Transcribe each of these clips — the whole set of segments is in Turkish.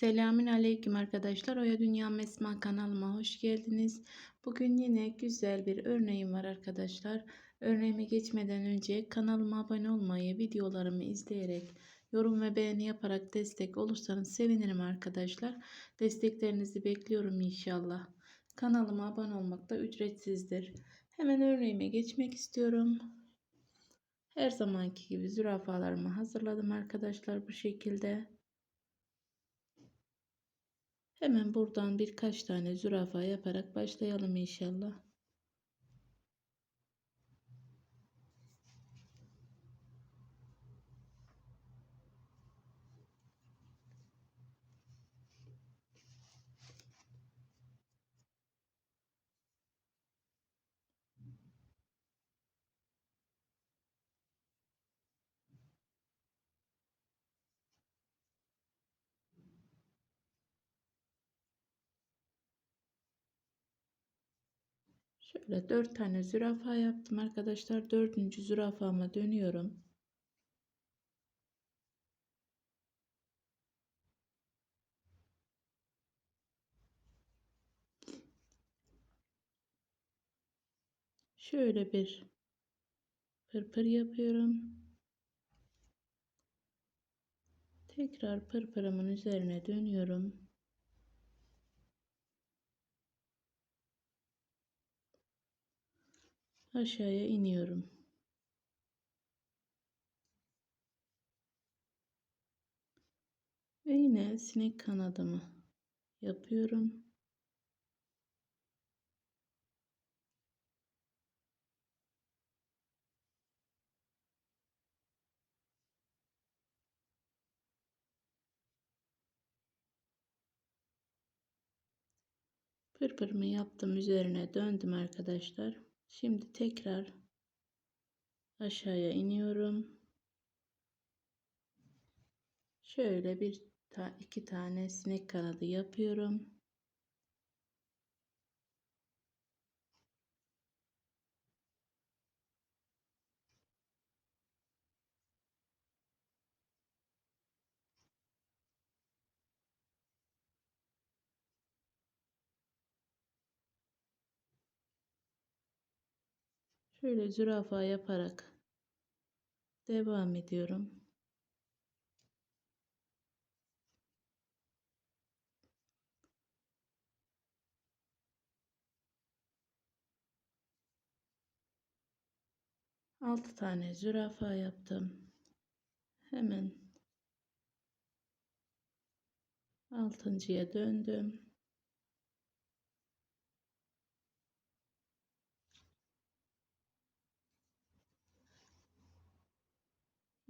Selamün aleyküm arkadaşlar. Oya Dünya Mesma kanalıma hoş geldiniz. Bugün yine güzel bir örneğim var arkadaşlar. Örneğime geçmeden önce kanalıma abone olmayı, videolarımı izleyerek, yorum ve beğeni yaparak destek olursanız sevinirim arkadaşlar. Desteklerinizi bekliyorum inşallah. Kanalıma abone olmak da ücretsizdir. Hemen örneğime geçmek istiyorum. Her zamanki gibi zürafalarımı hazırladım arkadaşlar bu şekilde. Hemen buradan birkaç tane zürafa yaparak başlayalım inşallah. Şöyle dört tane zürafa yaptım arkadaşlar. Dördüncü zürafama dönüyorum. Şöyle bir pırpır yapıyorum. Tekrar pırpırımın üzerine dönüyorum. Aşağıya iniyorum. Ve yine sinek kanadımı yapıyorum. Pırpırımı yaptım üzerine döndüm arkadaşlar. Şimdi tekrar aşağıya iniyorum. Şöyle bir ta iki tane sinek kanadı yapıyorum. Şöyle zürafa yaparak devam ediyorum. Altı tane zürafa yaptım. Hemen altıncıya döndüm.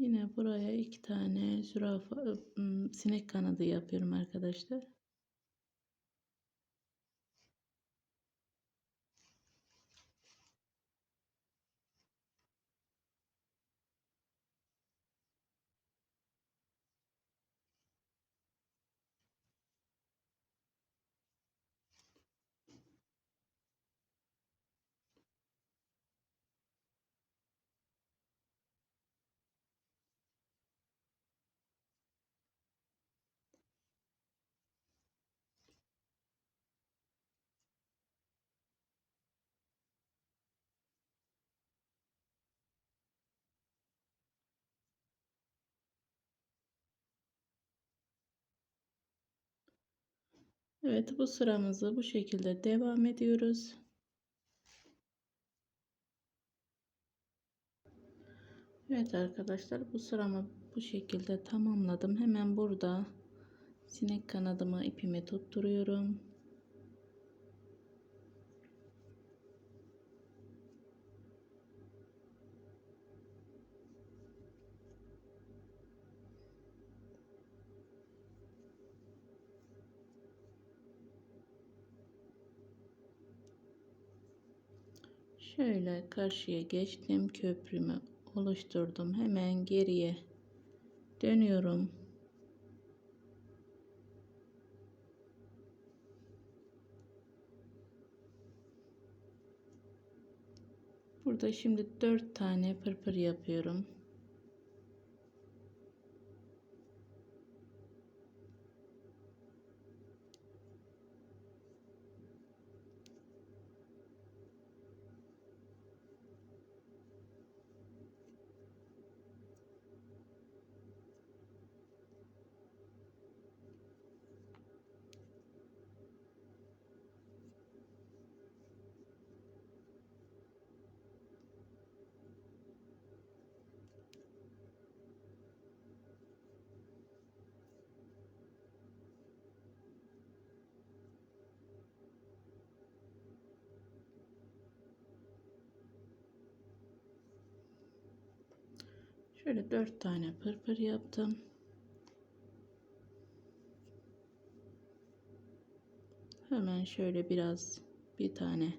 Yine buraya iki tane zürafa ım, sinek kanadı yapıyorum arkadaşlar. Evet bu sıramızı bu şekilde devam ediyoruz. Evet arkadaşlar bu sıramı bu şekilde tamamladım. Hemen burada sinek kanadımı ipime tutturuyorum. Şöyle karşıya geçtim. Köprümü oluşturdum. Hemen geriye dönüyorum. Burada şimdi 4 tane pırpır yapıyorum. Şöyle dört tane pırpır yaptım. Hemen şöyle biraz bir tane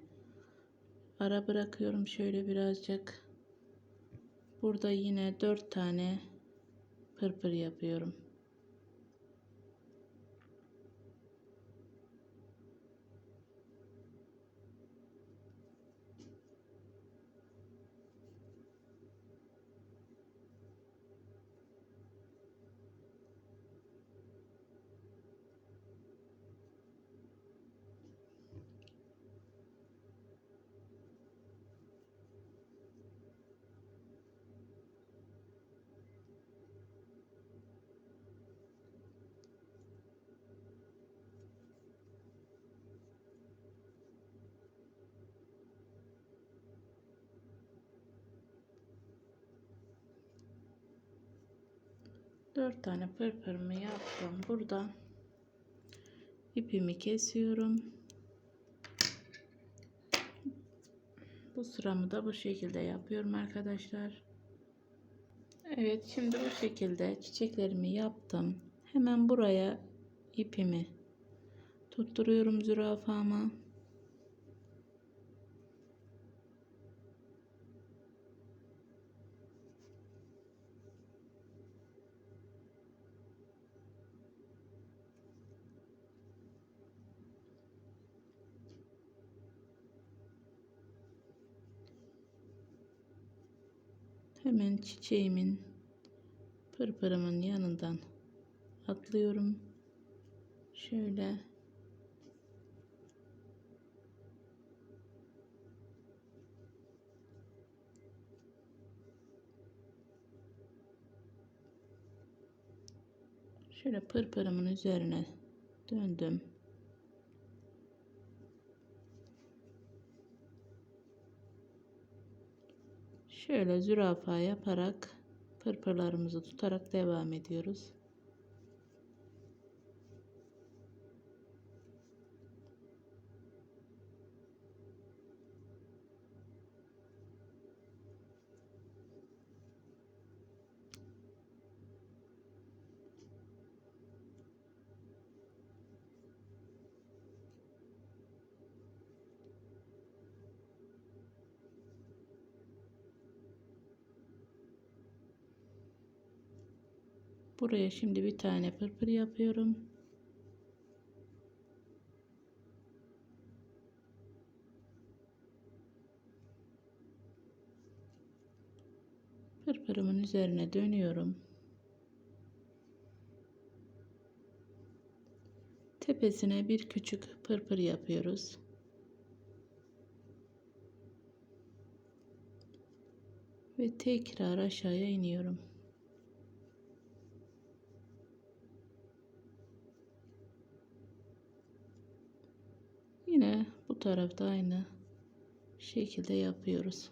ara bırakıyorum şöyle birazcık. Burada yine dört tane pırpır yapıyorum. Dört tane pırpırımı yaptım. Burada ipimi kesiyorum. Bu sıramı da bu şekilde yapıyorum arkadaşlar. Evet şimdi bu şekilde çiçeklerimi yaptım. Hemen buraya ipimi tutturuyorum zürafama. Hemen çiçeğimin pırpırımın yanından atlıyorum. Şöyle Şöyle pırpırımın üzerine döndüm. Şöyle zürafa yaparak pırpırlarımızı tutarak devam ediyoruz. Buraya şimdi bir tane pırpır yapıyorum. Pırpırımın üzerine dönüyorum. Tepesine bir küçük pırpır yapıyoruz. Ve tekrar aşağıya iniyorum. Yine bu tarafta aynı şekilde yapıyoruz.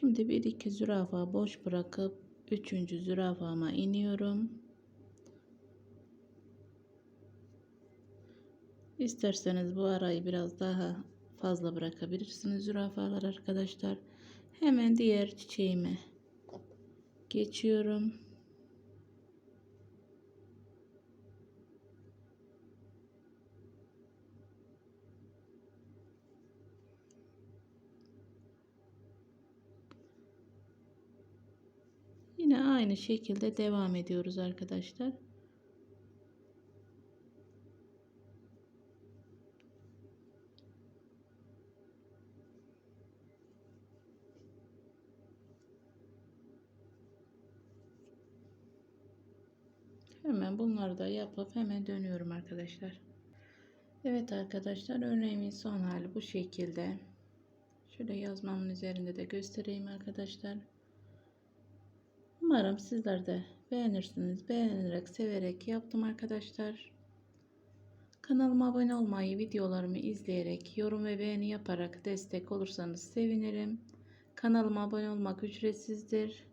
Şimdi bir iki zürafa boş bırakıp üçüncü zürafama iniyorum. İsterseniz bu arayı biraz daha fazla bırakabilirsiniz zürafalar arkadaşlar. Hemen diğer çiçeğime geçiyorum. aynı şekilde devam ediyoruz arkadaşlar. Hemen bunları da yapıp hemen dönüyorum arkadaşlar. Evet arkadaşlar örneğimin son hali bu şekilde. Şöyle yazmamın üzerinde de göstereyim arkadaşlar. Umarım sizler de beğenirsiniz. Beğenerek, severek yaptım arkadaşlar. Kanalıma abone olmayı, videolarımı izleyerek, yorum ve beğeni yaparak destek olursanız sevinirim. Kanalıma abone olmak ücretsizdir.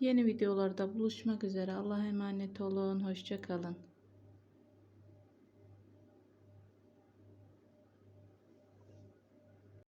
Yeni videolarda buluşmak üzere. Allah'a emanet olun. Hoşçakalın.